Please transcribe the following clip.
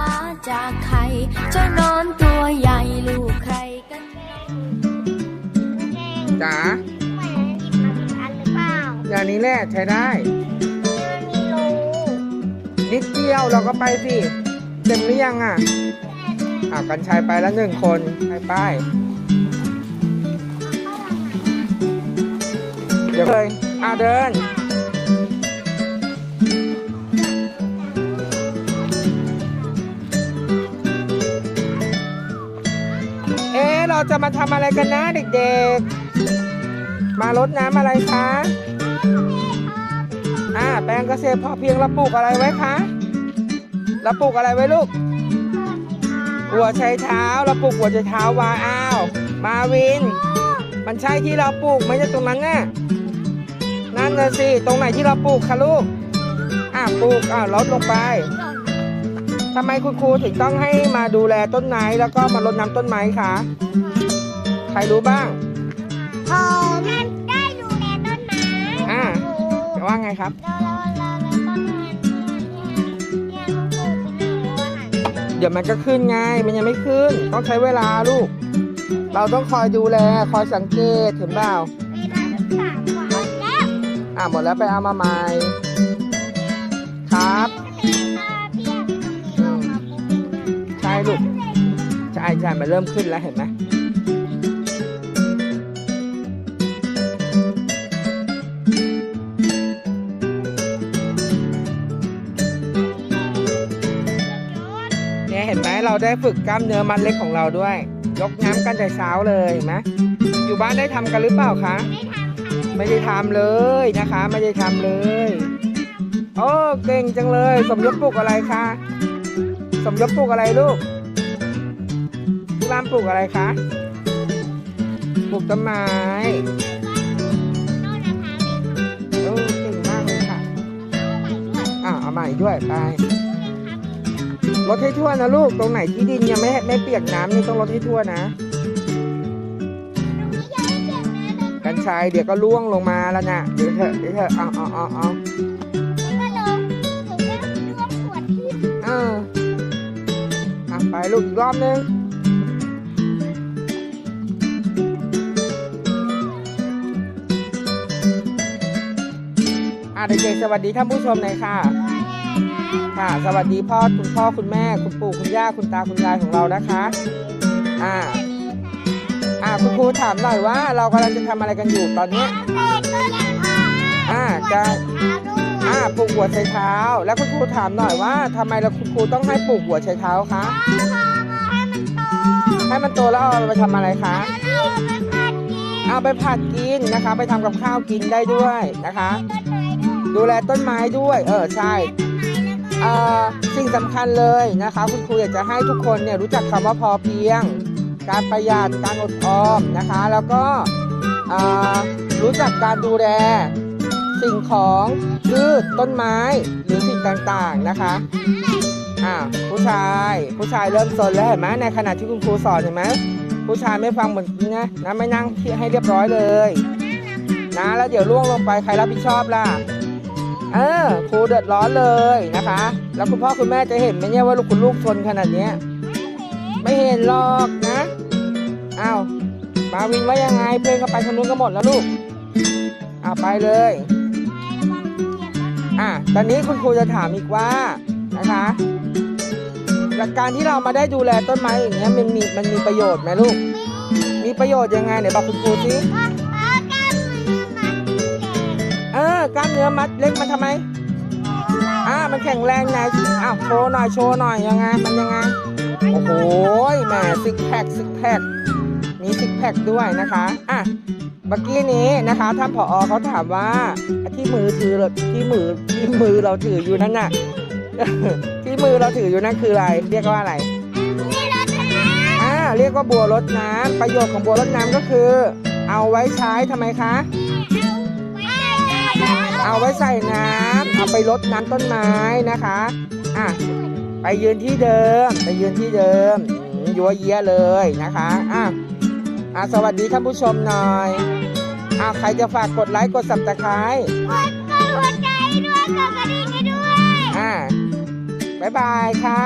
มาจากใครเจ้านอนตัวใหญ่ลูกใครกันจ๋าอย่างนี้แหละใช้ได้ นิดเดียวเราก็ไปสิ เต็มหรือยังอะอะกันชายไปแล้วหนึ่งคนไปไปเดี๋ยวเลยอะเดิน จะมาทำอะไรกันนะเด็กๆ มารดน้ำอะไรคะ อ่า แปลงเกษตรพอเพียงเราปลูกอะไรไว้คะเราปลูกอะไรไว้ลูก หัวไชเท้าเราปลูกหัวไชเท้าวาอ้าว มาวิน มันใช่ที่เราปลูกไหมจะตรงนั้นน่ะ นั่นน่ะสิ ตรงไหนที่เราปลูกคะลูก อ่าปลูก อ่าลดลงไป ทำไมคุณครูถึงต้องให้มาดูแลต้นไม้แล้วก็มารดน้ำต้นไม้คะใครรู้บ้างผมได้ดูแลต้นไม้อ่าว่าไงครับเราเราเราต้นไม้เนี่ยเนี่ยมันปลูกไปไหนแล้วอาหารไม่เจอเดี๋ยวมันก็ขึ้นไงมันยังไม่ขึ้น ต้องใช้เวลาลูก เราต้องคอยดูแลคอยสังเกตเห็นเปล่าเวลาศึกษาหมดแล้วอะหมดแล้วไปเอามาใหม่ครับ ช่ใช่มันเริ่มขึ้นแล้วเห็นไหมเนี่ยเห็นไหมเราได้ฝึกกล้ามเนื้อมัดเล็กของเราด้วย ยกน้ำกันแต่เช้าเลยเห็นไหมอยู่บ้านได้ทำกันหรือเปล่าคะ ไม่ได้ทำเลยนะคะ ไม่ได้ทำเลยโอ้เก่งจังเลย สมยศปลูกอะไรคะสมยศปลูกอะไรลูกที่ บ้านปลูกอะไรคะปลูกต้นไม้โอ้เก่งมากเลยค่ะอะเอาใหม่ด้วยไปรดให้ทั่วนะลูกตรงไหนที่ดินยังไม่ไม่เปียกน้ำนี่ต้องรดให้ทั่วนะ กันชายเดี๋ยวก็ล่วงลงมาแล้วนะเดี๋ยวเถอะเดี๋ยวเถอะเอาเอาเอาเอาเอออะไปลูกอีกรอบนึง เด็กๆสวัสดีท่านผู้ชมหน่อยค่ะ ค่ะ สวัสดีพ่อคุณพ่อคุณแม่ คุณปู่คุณย่าคุณตาคุณยายของเรานะคะ อ่า อ่าคุณครูถามหน่อยว่า เรากำลังจะทำอะไรกันอยู่ตอนนี้ อ่าจะอ่าปลูกหัวไชเท้า แล้วคุณครูถามหน่อยว่าทำไมเราคุณครูต้องให้ปลูกหัวไชเท้าคะให้มันโตแล้วเอาไปทำอะไรคะเอาไปผัดกินนะคะ ไปทำกับข้าวกินได้ด้วยนะคะ ดูแลต้นไม้ด้วย เออใช่เอ่อสิ่งสำคัญเลยนะคะ คุณครูอยากจะให้ทุกคนเนี่ยรู้จักคำว่าพอเพียง การประหยัดการอดออมนะคะ แล้วก็เอ่อรู้จักการดูแลสิ่งของพืชต้นไม้หรือสิ่งต่างๆนะคะอ่าผู้ชายผู้ชายเริ่มสนแล้วเห็นไหมในขณะที่คุณครูสอนเห็นไหมผู้ชายไม่ฟังเหมือนนะนะไม่นั่งที่ให้เรียบร้อยเลย นะแล้วเดี๋ยวล่วงลงไปใครรับผิดชอบล่ะ เออครูเดือดร้อนเลยนะคะ แล้วคุณพ่อคุณแม่จะเห็นไหมเนี่ยว่าลูกคุณลูกชนขนาดเนี้ยไม่เห็นหรอกนะอ้าวมาวินว่ายังไงเพื่อนก็ไปทางนู้นก็หมดแล้วลูกอ่าไปเลยอะตอนนี้คุณครูจะถามอีกว่านะคะหลักการที่เรามาได้ดูแลต้นไม้อย่างเงี้ยมันมีมันมีประโยชน์ไหมลูก มีประโยชน์ยังไงไหนบอกคุณครูสิ เออกล้ามเนื้อมัดเล็กมันทำไมอ่ามันแข็งแรงนะอ้าวโชว์หน่อยโชว์หน่อยยังไงมันยังไงโอ้โหแหมซิกแพคซิกแพคมีซิกแพคด้วยนะคะอะเมื่อกี้นี้นะคะท่านผอเขาถามว่าที่มือถือที่มือที่มือเราถืออยู่นั่นน่ะที่มือเราถืออยู่นั่นคืออะไร เรียกว่าอะไรอ่าเรียกว่าบัวรดน้ำประโยชน์ของบัวรดน้ำก็คือ เอาไว้ใช้ทำไมคะ เอาไว้ใส่น้ำเอาไปรดน้ำต้นไม้นะคะอะไปยืนที่เดิม ไปยืนที่เดิมอืมยัวเยียเลยนะคะอะอะสวัสดีท่านผู้ชมหน่อยอะใครจะฝากกดไลค์กดสับตะไคร้อะบ๊ายบายค่ะ